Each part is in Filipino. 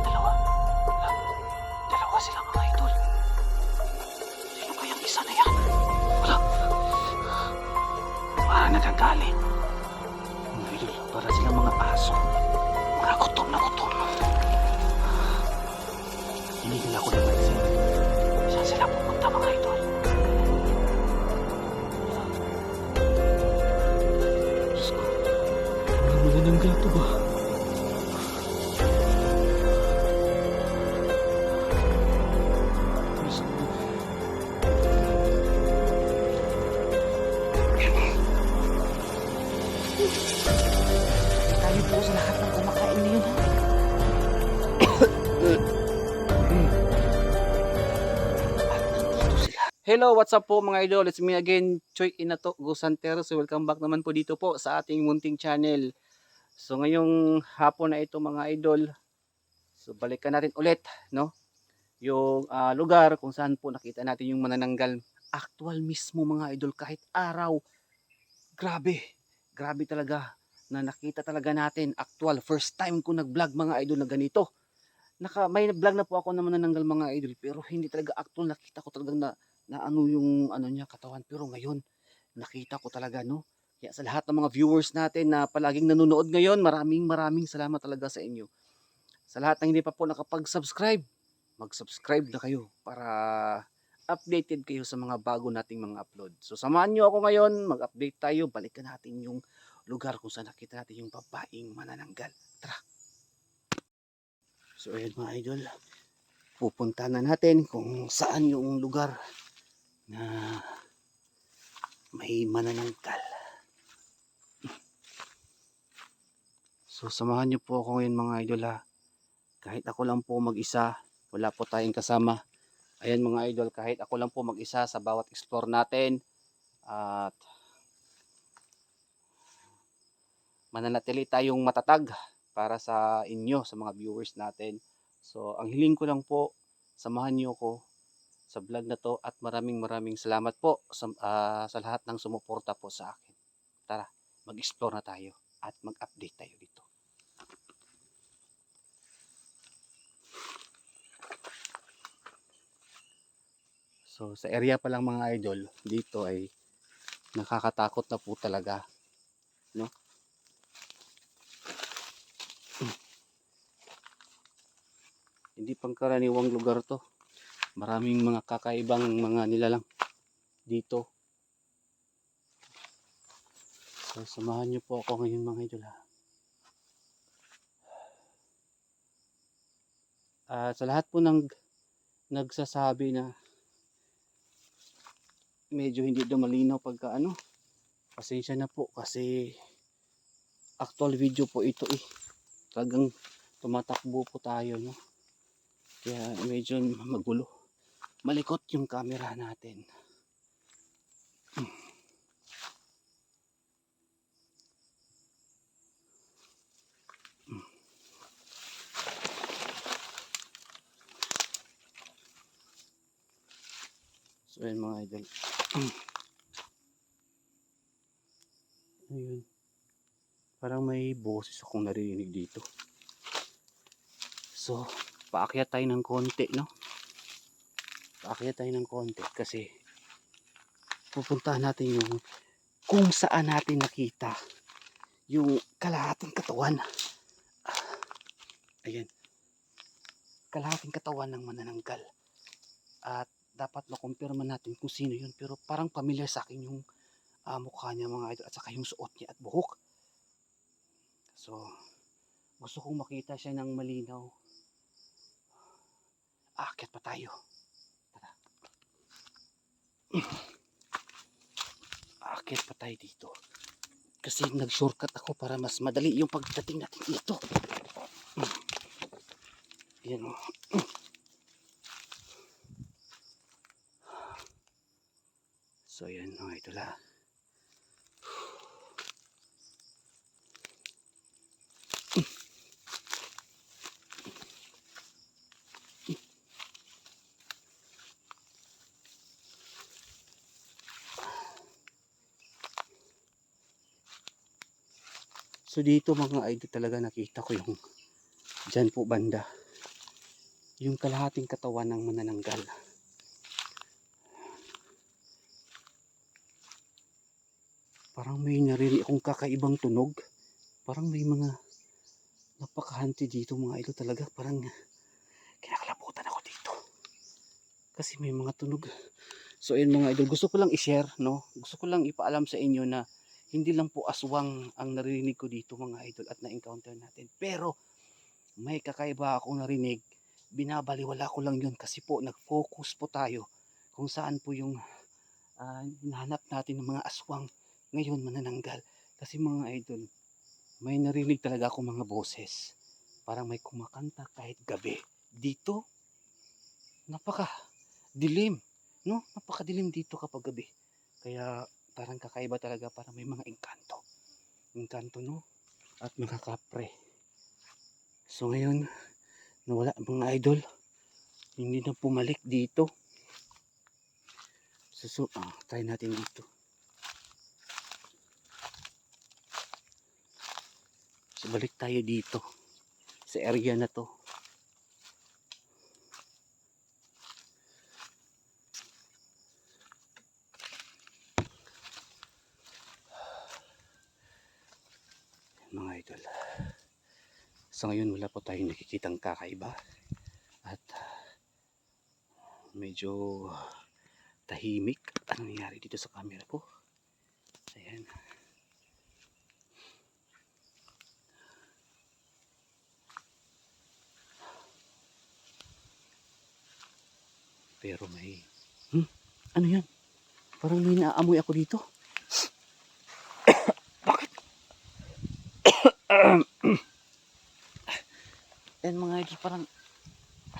dalawa. Wala. Dalawa sila mga idol. Sino kayang isa na yan? Wala. Para nagagalit. Mga idol, para Hello, what's up po mga idol? It's me again, Choi Inato Gusantero. So welcome back naman po dito po sa ating munting channel. So ngayong hapon na ito mga idol, so balikan natin ulit, no? Yung ah, lugar kung saan po nakita natin yung manananggal. Actual mismo mga idol kahit araw. Grabe, grabe talaga na nakita talaga natin actual first time ko nag-vlog mga idol na ganito. Naka may vlog na po ako na manananggal mga idol pero hindi talaga actual nakita ko talaga na na ano yung ano niya katawan. Pero ngayon nakita ko talaga no? Kaya sa lahat ng mga viewers natin na palaging nanonood ngayon maraming maraming salamat talaga sa inyo. Sa lahat ng hindi pa po nakapag-subscribe mag-subscribe na kayo para updated kayo sa mga bago nating mga upload. So samahan nyo ako ngayon mag-update tayo. Balikan natin yung lugar kung saan nakita natin yung babaeng manananggal. Tara! So ayun mga idol. Pupunta na natin kung saan yung lugar na may manananggal. So samahan niyo po ako ngayon mga idol ha. Kahit ako lang po mag-isa, wala po tayong kasama. Ayan mga idol, kahit ako lang po mag-isa sa bawat explore natin at mananatili tayong matatag para sa inyo, sa mga viewers natin. So ang hiling ko lang po, samahan niyo ako sa vlog na to at maraming maraming salamat po sa, ah, sa lahat ng sumuporta po sa akin. Tara, mag-explore na tayo at mag-update tayo dito. So sa area pa lang mga idol, dito ay nakakatakot na po talaga. No? Hindi pangkaraniwang lugar to maraming mga kakaibang mga nilalang dito. So, samahan niyo po ako ngayon mga idol ha. Ah, sa lahat po ng nagsasabi na medyo hindi daw malinaw pagka ano, pasensya na po kasi actual video po ito eh. Talagang tumatakbo po tayo no. Kaya medyo magulo malikot yung camera natin. So yun mga idol. Ayun. Parang may boses akong narinig dito. So, paakyat tayo ng konti, no? Paakyat tayo ng konti kasi pupuntahan natin yung kung saan natin nakita yung kalahating katawan. Ayan. Kalahating katawan ng manananggal. At dapat makumpirma natin kung sino yun. Pero parang familiar sa akin yung ah, mukha niya mga idol at saka yung suot niya at buhok. So, gusto kong makita siya ng malinaw. Aakyat pa tayo. Aakyat pa tayo dito. Kasi nag-shortcut ako para mas madali yung pagdating natin dito. Yan o. So yan mga idol So dito mga idol talaga nakita ko yung dyan po banda. yung kalahating katawan ng manananggal. Parang may narinig akong kakaibang tunog. Parang may mga napakahanti dito mga idol talaga. Parang kinakalabutan ako dito. Kasi may mga tunog. So ayun mga idol, gusto ko lang i-share, no? Gusto ko lang ipaalam sa inyo na hindi lang po aswang ang narinig ko dito mga idol at na-encounter natin. Pero may kakaiba akong narinig. Binabaliwala ko lang yun kasi po nag-focus po tayo kung saan po yung uh, hinahanap natin ng mga aswang ngayon manananggal. Kasi mga idol, may narinig talaga ako mga boses. Parang may kumakanta kahit gabi. Dito, napaka dilim. No? Napakadilim dito kapag gabi. Kaya parang kakaiba talaga para may mga engkanto. Engkanto no? At mga kapre. So ngayon, nawala mga idol. Hindi na pumalik dito. So, so ah, try natin dito. So balik tayo dito. Sa area na to. Mga idol. So ngayon wala po tayong nakikitang kakaiba at medyo tahimik ang nangyari dito sa camera ko. Ayan. Pero may hmm, ano yan? Parang may naamoy ako dito. Yan mga idol, parang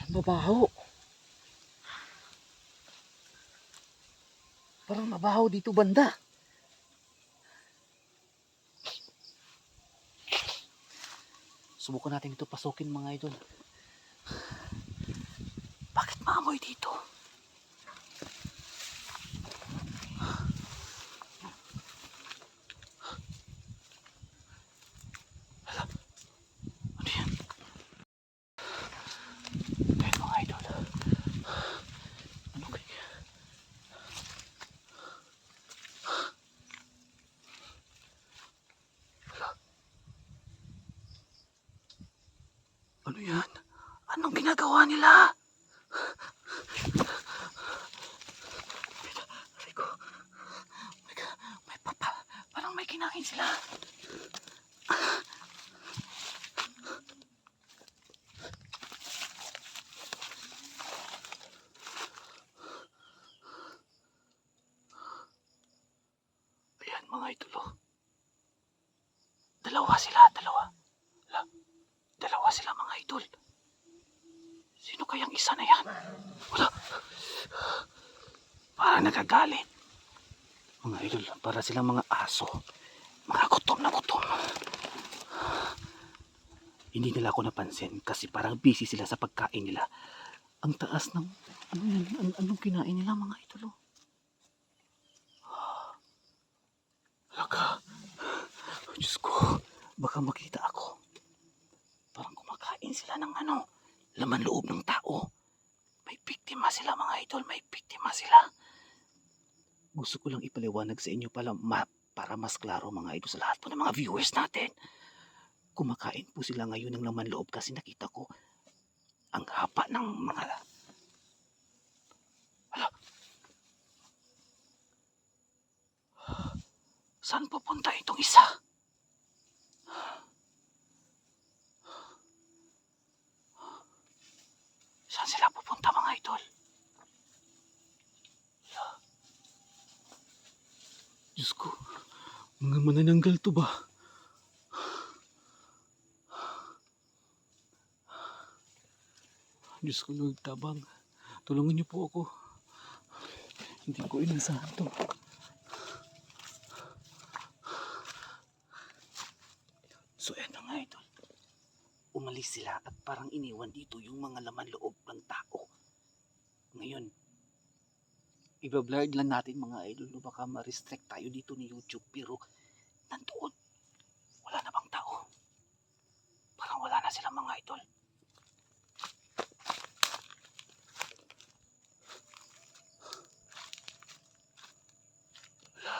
mabaho. Parang mabaho dito banda. Subukan natin ito pasukin mga idol. Bakit maamoy dito? Ano yan? Ayan mga idol. Ano kaya? Hala. Ano yan? Anong ginagawa nila? Ko. May, may papa. Parang may kinain sila. Ayan mga idol. oh. Dalawa sila, dalawa. Hala, dalawa sila mga idol. Sino kayang isa na yan? Wala. Para nagagalit. Mga idol, para silang mga aso. Mga gutom na gutom. Hindi nila ako napansin kasi parang busy sila sa pagkain nila. Ang taas ng... Ano yan? An- anong kinain nila mga idol? oh? Talaga. Diyos ko. Baka makita ako. Parang kumakain sila ng ano, laman loob ng tao. May biktima sila mga idol, may biktima sila. Gusto ko lang ipaliwanag sa inyo pala ma, para mas klaro mga idol sa lahat po ng mga viewers natin. Kumakain po sila ngayon ng laman loob kasi nakita ko ang haba ng mga Hala. Saan pupunta itong isa? Saan sila pupunta mga idol? Diyos ko, mga manananggal to ba? Diyos ko Lord, tabang. Tulungan niyo po ako. Hindi ko inasahan to. So, eto nga idol. Umalis sila at parang iniwan dito yung mga laman loob ng tao. Ngayon, i-blurred lang natin mga idol no? baka ma-restrict tayo dito ni YouTube pero nandoon. Wala na bang tao? Parang wala na sila mga idol. Wala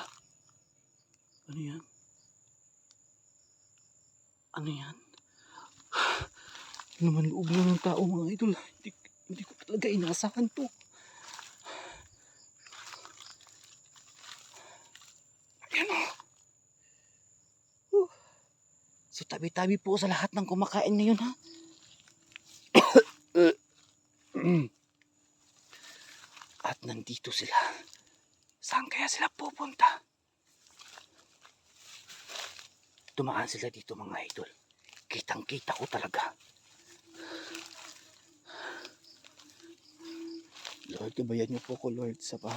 ano yan? Ano yan? Ano Naman loob na ng tao mga idol? Hindi, hindi ko talaga inasahan to. So tabi-tabi po sa lahat ng kumakain ngayon ha. At nandito sila. Saan kaya sila pupunta? Tumaan sila dito mga idol. Kitang kita ko talaga. Lord, kabayan niyo po ko Lord sa pa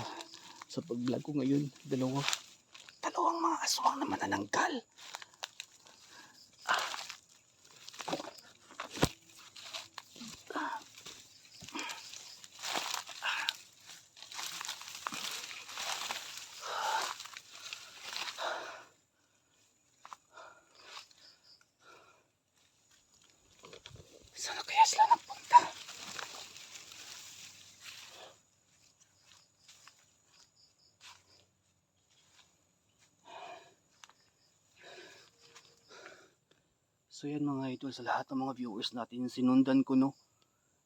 sa pag-vlog ko ngayon. Dalawa. Dalawang mga aswang na manananggal. Saan kaya sila napunta? So yan mga idol, sa lahat ng mga viewers natin, sinundan ko no,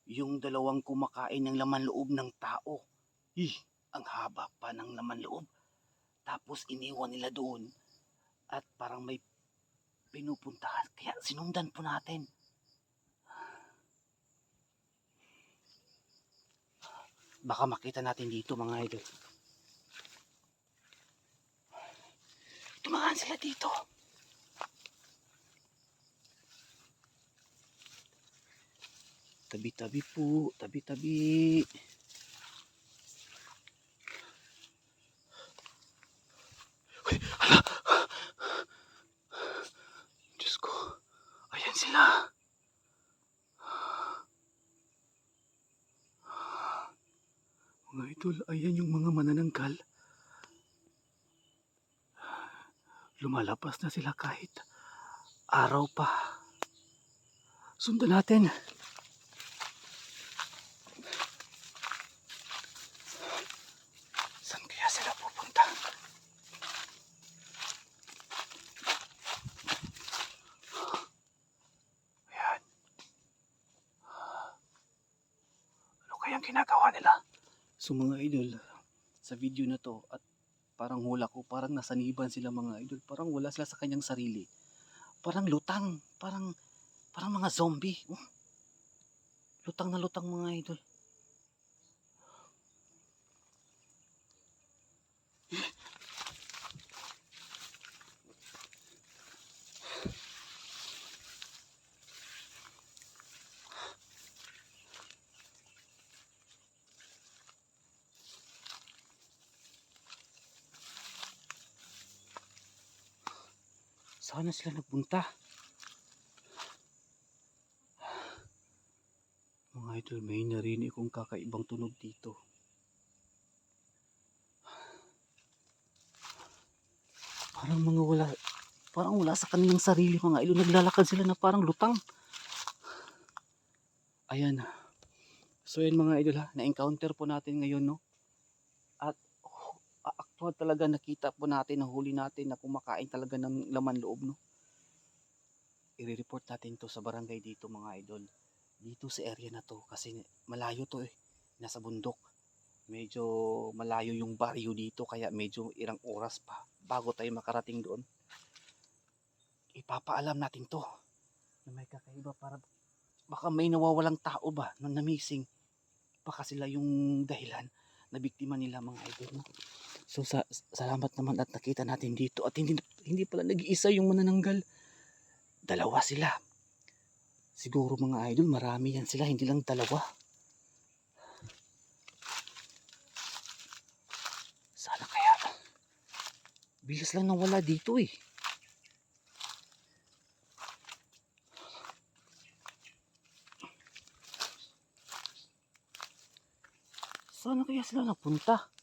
yung dalawang kumakain ng laman loob ng tao. Ih, ang haba pa ng laman loob. Tapos iniwan nila doon at parang may pinupuntahan. Kaya sinundan po natin. Baka makita natin dito mga idol. Tumahan sila dito. Tabi-tabi po, tabi-tabi. Diyos ko, ayan sila. Mga idol, ayan yung mga manananggal. Lumalabas na sila kahit araw pa. Sundan natin. Saan kaya sila pupunta? Ayan. Ano kayang ginagawa nila? So mga idol, sa video na to at parang hula ko, parang nasaniban sila mga idol. Parang wala sila sa kanyang sarili. Parang lutang, parang parang mga zombie. Oh. Lutang na lutang mga idol. Sana sila nagpunta. Mga idol, may narinig kong kakaibang tunog dito. Parang mga wala, parang wala sa kanilang sarili mga idol. Naglalakad sila na parang lutang. Ayan. So yan mga idol ha, na-encounter po natin ngayon no. Actual talaga nakita po natin, nahuli natin na kumakain talaga ng laman loob no. I-report natin to sa barangay dito mga idol. Dito sa area na to kasi malayo to eh. Nasa bundok. Medyo malayo yung baryo dito kaya medyo ilang oras pa bago tayo makarating doon. Ipapaalam natin to na may kakaiba para baka may nawawalang tao ba na na-missing. Baka sila yung dahilan na biktima nila mga idol. No? So sa, salamat naman at nakita natin dito at hindi hindi pala nag-iisa yung manananggal. Dalawa sila. Siguro mga idol, marami yan sila, hindi lang dalawa. Sana kaya. Bilis lang nawala dito eh. Sana kaya sila napunta?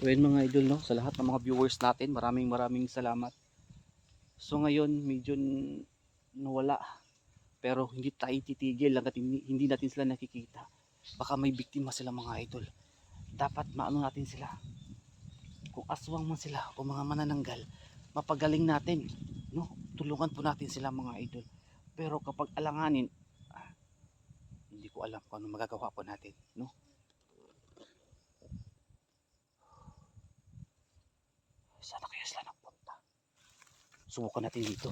So yun mga idol no, sa lahat ng mga viewers natin, maraming maraming salamat. So ngayon medyo nawala. Pero hindi tayo titigil hanggat hindi, hindi natin sila nakikita. baka may biktima sila mga idol. Dapat maano natin sila. Kung aswang man sila o mga manananggal, mapagaling natin. No? Tulungan po natin sila mga idol. Pero kapag alanganin, ah, hindi ko alam kung ano magagawa po natin. No? Sana kaya sila nagpunta? Subukan natin dito.